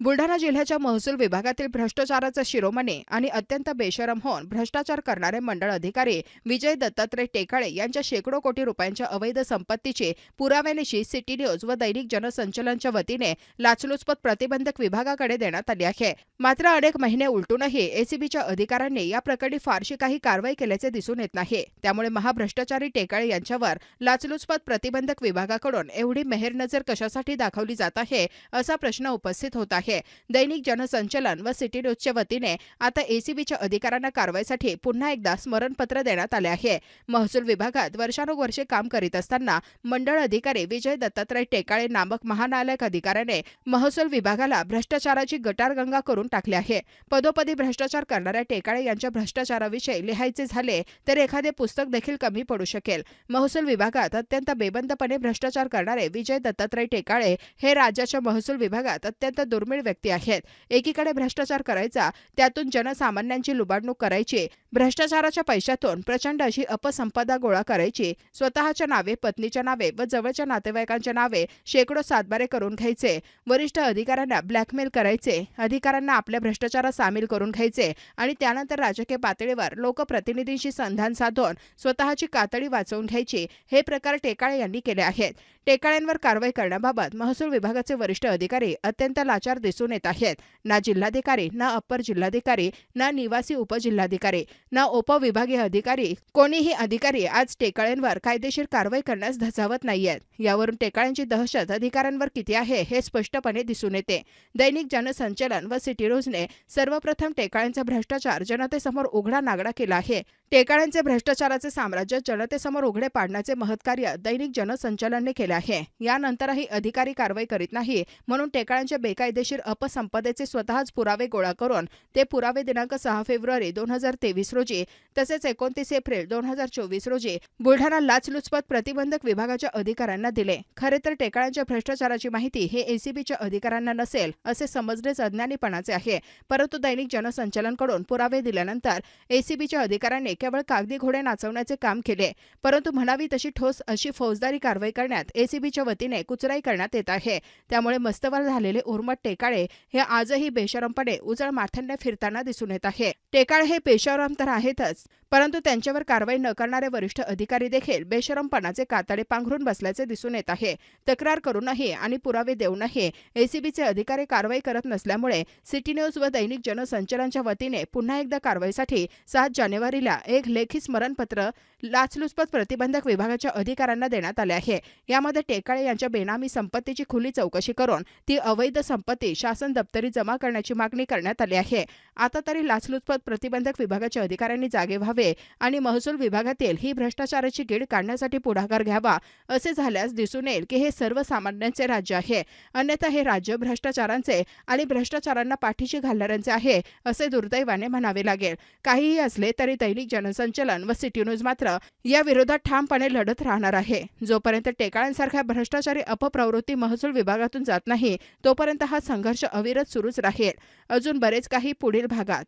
बुलढाणा जिल्ह्याच्या महसूल विभागातील भ्रष्टाचाराचा शिरोमणी आणि अत्यंत बेशरम होऊन भ्रष्टाचार करणारे मंडळ अधिकारी विजय दत्तात्रय टेकाळे यांच्या शेकडो कोटी रुपयांच्या अवैध संपत्तीची पुराव्यानिशी सिटी न्यूज व दैनिक जनसंचलनच्या वतीने लाचलुचपत प्रतिबंधक विभागाकडे देण्यात आली आहे. मात्र अनेक महिने उलटूनही एसीबीच्या अधिकाऱ्यांनी या प्रकरणी फारशी काही कारवाई केल्याचे दिसून येत नाही. त्यामुळे महाभ्रष्टाचारी टेकाळे यांच्यावर लाचलुचपत प्रतिबंधक विभागाकडून एवढी मेहरनजर कशासाठी दाखवली जात आहे असा प्रश्न उपस्थित होत आहे. दैनिक जनसंचलन व सिटी न्यूजच्या वतीने आता एसीबीच्या अधिकाऱ्यांना कारवाईसाठी पुन्हा एकदा स्मरणपत्र देण्यात आले आहे. महसूल विभागात वर्षानुवर्षे काम करीत असताना मंडळ अधिकारी विजय दत्तात्रय टेकाळे नामक महानायक अधिकाऱ्याने महसूल विभागाला भ्रष्टाचाराची गटारगंगा करून टाकली आहे. पदोपदी भ्रष्टाचार करणाऱ्या टेकाळे यांच्या भ्रष्टाचाराविषयी लिहायचे झाले तर एखादे पुस्तक देखील कमी पडू शकेल. महसूल विभागात अत्यंत बेबंदपणे भ्रष्टाचार करणारे विजय दत्तात्रय टेकाळे हे राज्याच्या महसूल विभागात अत्यंत दुर्मिळ व्यक्ती आहेत. एकीकडे भ्रष्टाचार करायचा त्यातून जनसामान्यांची लुबाडणूक करायची भ्रष्टाचाराच्या पैशातून प्रचंड अशी अपसंपदा गोळा करायची स्वतःच्या नावे पत्नीच्या नावे व जवळच्या नातेवाईकांच्या नावे शेकडो सातबारे करून घ्यायचे वरिष्ठ अधिकाऱ्यांना ब्लॅकमेल करायचे अधिकाऱ्यांना आपल्या भ्रष्टाचारात सामील करून घ्यायचे आणि त्यानंतर राजकीय पातळीवर लोकप्रतिनिधींशी संधान साधून स्वतःची कातडी वाचवून घ्यायची हे प्रकार टेकाळे यांनी केले आहेत. टेकाळ्यांवर कारवाई करण्याबाबत महसूल विभागाचे वरिष्ठ अधिकारी अत्यंत लाचार दिसून येत आहेत. ना जिल्हाधिकारी ना अप्पर जिल्हाधिकारी ना निवासी उपजिल्हाधिकारी ना उपविभागीय अधिकारी कोणीही अधिकारी आज टेकाळ्यांवर कायदेशीर कारवाई करण्यास धजावत नाहीयेत. यावरून टेकाळ्यांची दहशत अधिकाऱ्यांवर किती आहे हे स्पष्टपणे दिसून येते. दैनिक जनसंचलन व सिटी रोजने सर्वप्रथम टेकाळ्यांचा भ्रष्टाचार जनतेसमोर उघडा नागडा केला आहे. टेकाळ्यांचे भ्रष्टाचाराचे साम्राज्य जनतेसमोर उघडे पाडण्याचे महत्कार्य दैनिक जनसंचलनने केले आहे. यानंतरही अधिकारी कारवाई करीत नाही म्हणून टेकाळ्यांच्या बेकायदेशीर अपसंपदेचे स्वतःच पुरावे गोळा करून ते पुरावे दिनांक सहा फेब्रुवारी दोन हजार तेवीस रोजी तसेच एकोणतीस एप्रिल दोन हजार चोवीस रोजी बुलढाणा लाचलुचपत प्रतिबंधक विभागाच्या अधिकाऱ्यांना दिले. खरे तर टेकाळ्यांच्या भ्रष्टाचाराची माहिती हे एसीबीच्या अधिकाऱ्यांना नसेल असे समजणेच अज्ञानीपणाचे आहे. परंतु दैनिक जनसंचलनकडून पुरावे दिल्यानंतर एसीबीच्या अधिकाऱ्यांनी केवळ कागदी घोडे नाचवण्याचे काम केले परंतु म्हणावी तशी ठोस अशी फौजदारी कारवाई करण्यात एसीबीच्या वतीने कुचराई करण्यात येत आहे. त्यामुळे मस्तवर झालेले उर्मट टेकाळे हे आजही बेशरमपणे उजळ माथ्यांना फिरताना दिसून येत आहे. टेकाळे हे बेशरम तर आहेतच परंतु त्यांच्यावर कारवाई न करणारे वरिष्ठ अधिकारी देखील बेशरमपणाचे कातडे पांघरून बसल्याचे दिसून येत आहे. तक्रार करूनही आणि पुरावे देऊनही एसीबीचे अधिकारी कारवाई करत नसल्यामुळे सिटी न्यूज व दैनिक जनसंचलनच्या वतीने पुन्हा एकदा कारवाईसाठी सात जानेवारीला एक लेखी स्मरणपत्र लाचलुचपत प्रतिबंधक विभागाच्या अधिकाऱ्यांना देण्यात आले आहे. यामध्ये टेकाळे यांच्या बेनामी संपत्तीची खुली चौकशी करून ती अवैध संपत्ती शासन दप्तरी जमा करण्याची मागणी करण्यात आली आहे. आता तरी लाचलुचपत प्रतिबंधक विभागाच्या अधिकाऱ्यांनी जागे व्हावे आणि महसूल विभागातील ही भ्रष्टाचाराची कीड काढण्यासाठी पुढाकार घ्यावा असे झाल्यास दिसून येईल की हे सर्वसामान्यांचे राज्य आहे. अन्यथा हे राज्य भ्रष्टाचारांचे आणि भ्रष्टाचारांना पाठीशी घालणाऱ्यांचे आहे असे दुर्दैवाने म्हणावे लागेल. काहीही असले तरी दैनिक जनसंचलन व सिटी न्यूज मात्र या विरोधात ठामपणे लढत राहणार आहे. जोपर्यंत टेकाळ्यांसारख्या भ्रष्टाचारी अपप्रवृत्ती महसूल विभागातून जात नाही तोपर्यंत हा संघर्ष अविरत सुरूच राहील. अजून बरेच काही पुढील भागात.